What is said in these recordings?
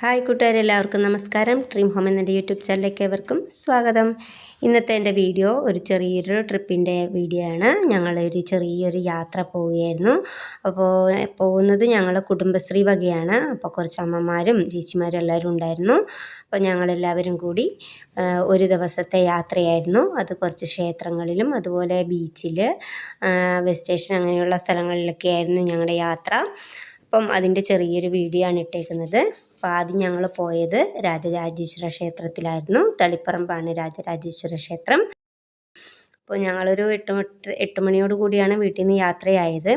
Hi കൂട്ടുകാരെല്ലാവർക്കും നമസ്കാരം. Dream home എന്നെ YouTube ചാനലിലേക്ക് ഏവർക്കും സ്വാഗതം. ഇന്നത്തെ എന്റെ വീഡിയോ ഒരു ചെറിയൊരു ട്രിപ്പിന്റെ വീഡിയോ ആണ്. ഞങ്ങളൊരു ചെറിയൊരു യാത്ര പോവുകയായിരുന്നു. അപ്പോൾ പോകുന്നത് ഞങ്ങൾ കുടുംബശ്രീ വകയാണ്. അപ്പോൾ കുറച്ച് അമ്മമാരും ചേച്ചിമാരും എല്ലാവരും ഉണ്ടായിരുന്നു. അപ്പോൾ ഞങ്ങളെല്ലാവരും കൂടി ഒരു ദിവസത്തെ യാത്രയായിരുന്നു. അത് കുറച്ച് ക്ഷേത്രങ്ങളിലും അതുപോലെ ബീച്ചിൽ ബസ് സ്റ്റേഷൻ അങ്ങനെയുള്ള സ്ഥലങ്ങളിലൊക്കെ ആയിരുന്നു ഞങ്ങളുടെ യാത്ര. അപ്പം അതിന്റെ ചെറിയൊരു വീഡിയോ ആണ് ഇട്ടേക്കുന്നത്. അപ്പോൾ ആദ്യം ഞങ്ങൾ പോയത് രാജരാജേശ്വര ക്ഷേത്രത്തിലായിരുന്നു. തളിപ്പറമ്പാണ് രാജരാജേശ്വര ക്ഷേത്രം. അപ്പോൾ ഞങ്ങളൊരു എട്ട് എട്ട് മണിയോട് കൂടിയാണ് വീട്ടിൽ നിന്ന് യാത്രയായത്.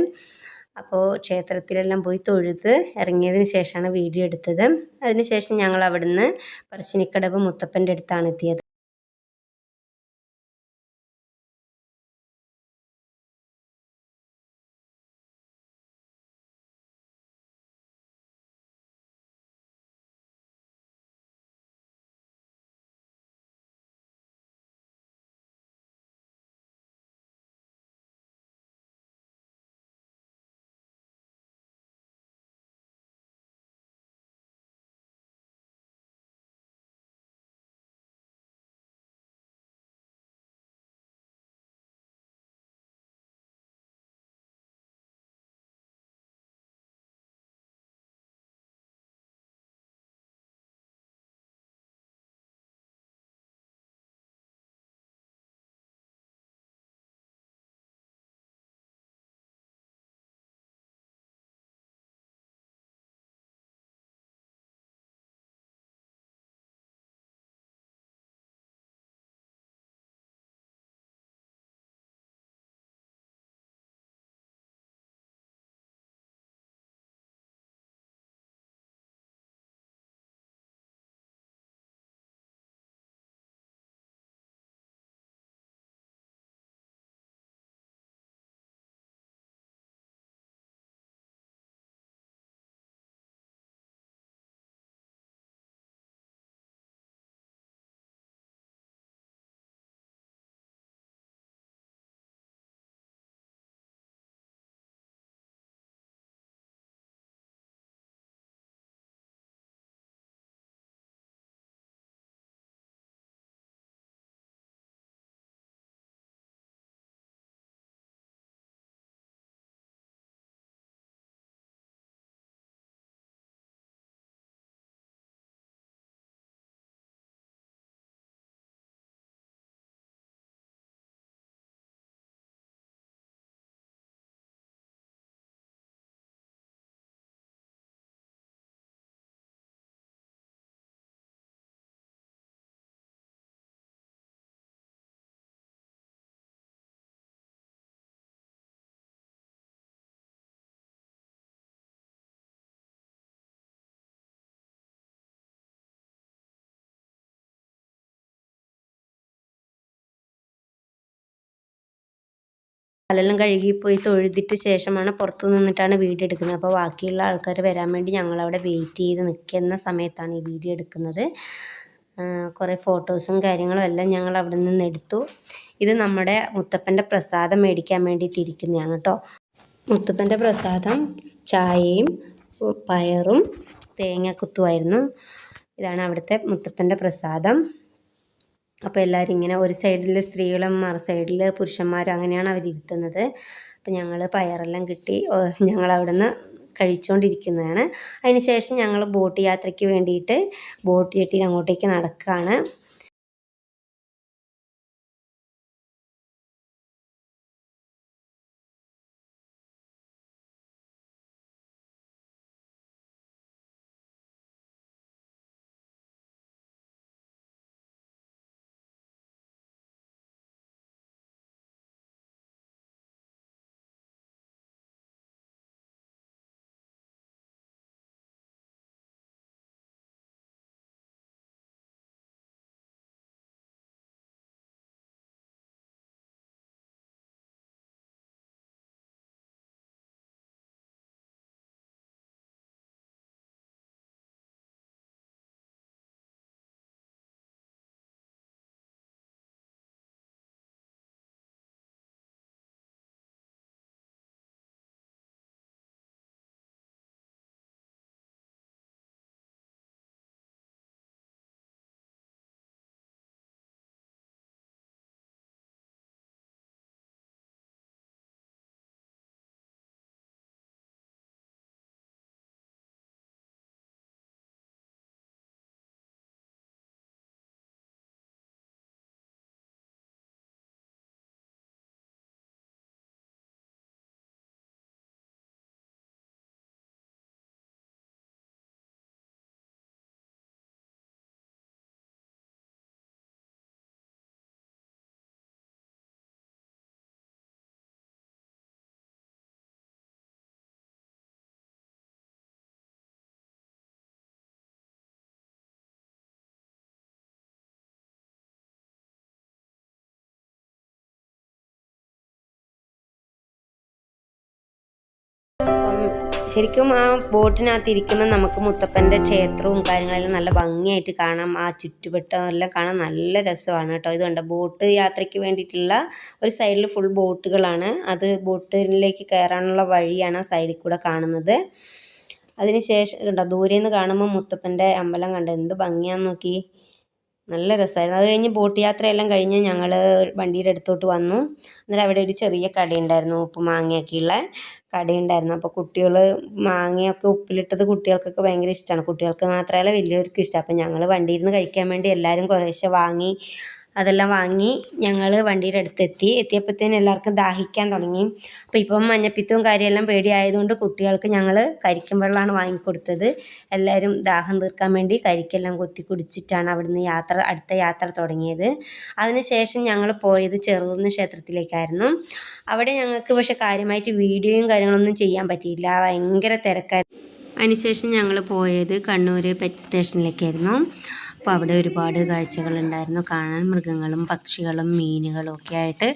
അപ്പോൾ ക്ഷേത്രത്തിലെല്ലാം പോയി തൊഴുത് ഇറങ്ങിയതിന് ശേഷമാണ് വീഡിയോ എടുത്തത്. അതിനുശേഷം ഞങ്ങൾ അവിടുന്ന് പറശ്ശിനിക്കടവ് മുത്തപ്പന്റെ അടുത്താണ് എത്തിയത്. കാലെല്ലാം കഴുകിപ്പോയി തൊഴുതിട്ട് ശേഷമാണ് പുറത്ത് നിന്നിട്ടാണ് വീഡിയോ എടുക്കുന്നത്. അപ്പോൾ ബാക്കിയുള്ള ആൾക്കാർ വരാൻ വേണ്ടി ഞങ്ങളവിടെ വെയിറ്റ് ചെയ്ത് നിൽക്കുന്ന സമയത്താണ് ഈ വീഡിയോ എടുക്കുന്നത്. കുറേ ഫോട്ടോസും കാര്യങ്ങളും എല്ലാം ഞങ്ങൾ അവിടെ നിന്ന് എടുത്തു. ഇത് നമ്മുടെ മുത്തപ്പന്റെ പ്രസാദം മേടിക്കാൻ വേണ്ടിയിട്ടിരിക്കുന്നതാണ് കേട്ടോ. മുത്തപ്പന്റെ പ്രസാദം ചായയും പയറും തേങ്ങക്കുത്തുമായിരുന്നു ഇതാണ് അവിടുത്തെ മുത്തപ്പന്റെ പ്രസാദം. അപ്പോൾ എല്ലാവരും ഇങ്ങനെ ഒരു സൈഡിൽ സ്ത്രീകളും മറു സൈഡിൽ പുരുഷന്മാരും അങ്ങനെയാണ് അവരിരുത്തുന്നത് അപ്പോൾ ഞങ്ങൾ പയറെല്ലാം കിട്ടി ഞങ്ങൾ നിന്ന് കഴിച്ചുകൊണ്ടിരിക്കുന്നതാണ് അതിനുശേഷം ഞങ്ങൾ ബോട്ട് യാത്രയ്ക്ക് വേണ്ടിയിട്ട് ബോട്ട് കെട്ടിയിട്ട് അങ്ങോട്ടേക്ക് നടക്കുകയാണ് ശരിക്കും ആ ബോട്ടിനകത്ത് ഇരിക്കുമ്പോൾ നമുക്ക് മുത്തപ്പന്റെ ക്ഷേത്രവും കാര്യങ്ങളെല്ലാം നല്ല ഭംഗിയായിട്ട് കാണാം. ആ ചുറ്റുവട്ടം എല്ലാം കാണാൻ നല്ല രസമാണ് കേട്ടോ. ഇതുകൊണ്ട് ബോട്ട് യാത്രയ്ക്ക് വേണ്ടിയിട്ടുള്ള ഒരു സൈഡിൽ ഫുൾ ബോട്ടുകളാണ്. അത് ബോട്ടിലേക്ക് കയറാനുള്ള വഴിയാണ് ആ സൈഡിൽ കൂടെ കാണുന്നത്. അതിന് ശേഷം കണ്ടോ? ദൂരെ നിന്ന് കാണുമ്പോൾ മുത്തപ്പന്റെ അമ്പലം കണ്ടോ? എന്ത് ഭംഗിയാന്ന് നോക്കി. നല്ല രസമായിരുന്നു. അത് കഴിഞ്ഞ് ബോട്ട് യാത്രയെല്ലാം കഴിഞ്ഞ് ഞങ്ങൾ വണ്ടിയുടെ അടുത്തോട്ട് വന്നു. അന്നേരം അവിടെ ഒരു ചെറിയ കടയുണ്ടായിരുന്നു ഉപ്പ് മാങ്ങയൊക്കെയുള്ള കടയുണ്ടായിരുന്നു. അപ്പോൾ കുട്ടികൾ മാങ്ങയൊക്കെ ഉപ്പിലിട്ടത് കുട്ടികൾക്കൊക്കെ ഭയങ്കര ഇഷ്ടമാണ് കുട്ടികൾക്ക് മാത്രമല്ല വലിയവർക്കും ഇഷ്ടമാണ് അപ്പോൾ ഞങ്ങൾ വണ്ടിയിൽ നിന്ന് കഴിക്കാൻ വേണ്ടി എല്ലാവരും കുറേശ്ശെ വാങ്ങി അതെല്ലാം വാങ്ങി ഞങ്ങൾ വണ്ടിയുടെ അടുത്തെത്തി. എത്തിയപ്പോഴത്തേനും എല്ലാവർക്കും ദാഹിക്കാൻ തുടങ്ങി. അപ്പോൾ ഇപ്പം മഞ്ഞപ്പിത്തവും കാര്യമെല്ലാം പേടിയായതുകൊണ്ട് കുട്ടികൾക്ക് ഞങ്ങൾ കരിക്കും വെള്ളമാണ് വാങ്ങിക്കൊടുത്തത്. എല്ലാവരും ദാഹം തീർക്കാൻ വേണ്ടി കരിക്കെല്ലാം കൊത്തി കുടിച്ചിട്ടാണ് അവിടുന്ന് യാത്ര അടുത്ത യാത്ര തുടങ്ങിയത്. അതിനുശേഷം ഞങ്ങൾ പോയത് ചെറുകുന്ന് ക്ഷേത്രത്തിലേക്കായിരുന്നു. അവിടെ ഞങ്ങൾക്ക് പക്ഷെ കാര്യമായിട്ട് വീഡിയോയും കാര്യങ്ങളൊന്നും ചെയ്യാൻ പറ്റിയില്ല. ഭയങ്കര തിരക്കായിരുന്നു. അതിനുശേഷം ഞങ്ങൾ പോയത് കണ്ണൂർ പെറ്റ് സ്റ്റേഷനിലേക്കായിരുന്നു അപ്പോൾ അവിടെ ഒരുപാട് കാഴ്ചകളുണ്ടായിരുന്നു. കാണാൻ മൃഗങ്ങളും പക്ഷികളും മീനുകളും ഒക്കെ ആയിട്ട്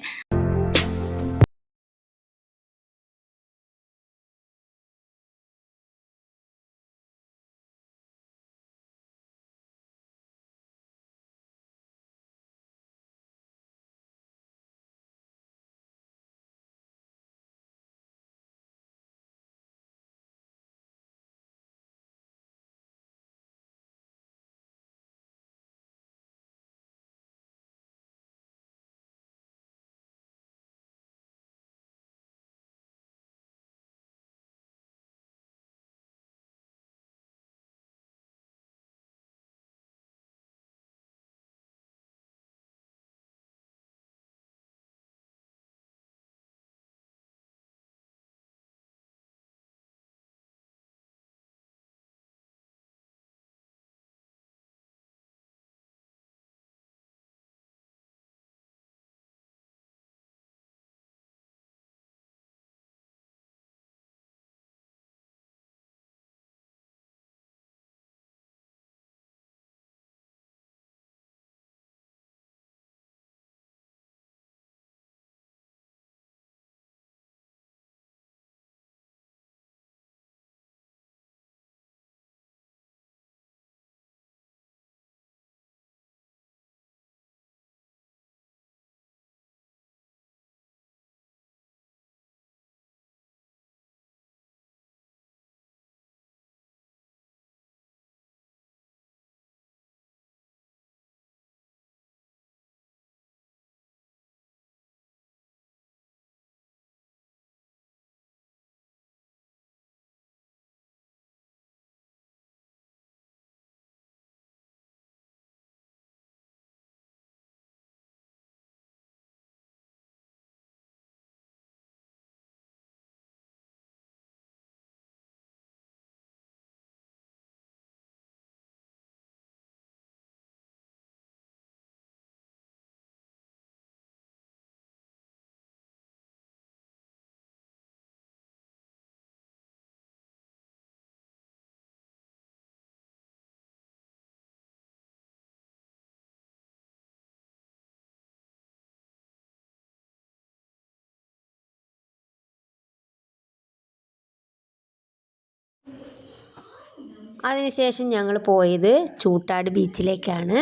അതിനുശേഷം ഞങ്ങൾ പോയത് ചൂട്ടാട് ബീച്ചിലേക്കാണ്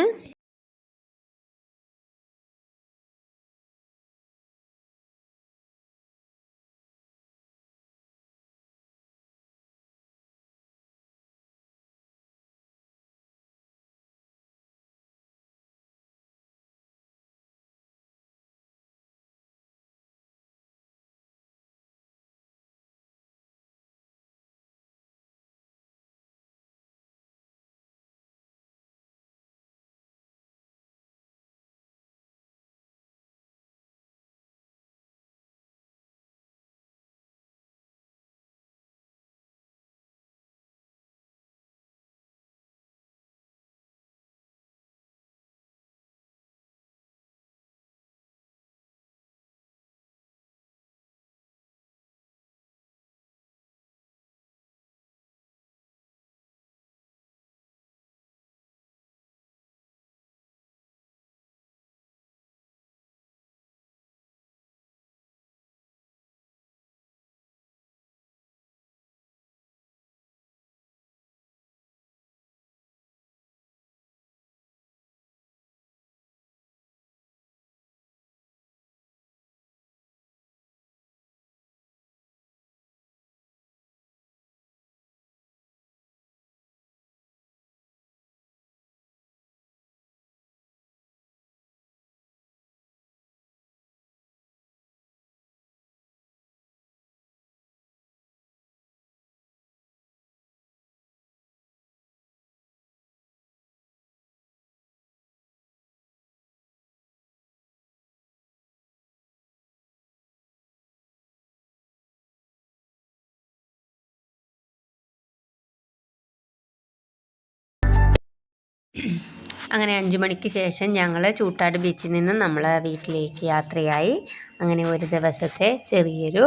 അങ്ങനെ അഞ്ചു മണിക്ക് ശേഷം ഞങ്ങൾ ചൂട്ടാട് ബീച്ചിൽ നിന്ന് നമ്മളെ വീട്ടിലേക്ക് യാത്രയായി. അങ്ങനെ ഒരു ദിവസത്തെ ചെറിയൊരു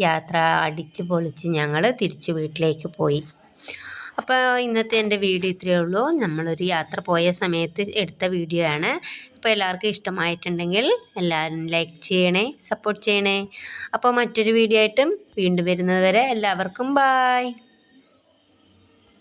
യാത്ര അടിച്ച് പൊളിച്ച് ഞങ്ങൾ തിരിച്ച് വീട്ടിലേക്ക് പോയി. അപ്പോൾ ഇന്നത്തെ എന്റെ വീഡിയോ ഇത്രയേ ഉള്ളൂ. നമ്മളൊരു യാത്ര പോയ സമയത്ത് എടുത്ത വീഡിയോ ആണ്. അപ്പോൾ എല്ലാവർക്കും ഇഷ്ടമായിട്ടുണ്ടെങ്കിൽ എല്ലാവരും ലൈക്ക് ചെയ്യണേ സപ്പോർട്ട് ചെയ്യണേ. അപ്പോൾ മറ്റൊരു വീഡിയോ ആയിട്ടും വീണ്ടും വരുന്നത് വരെ എല്ലാവർക്കും ബായ്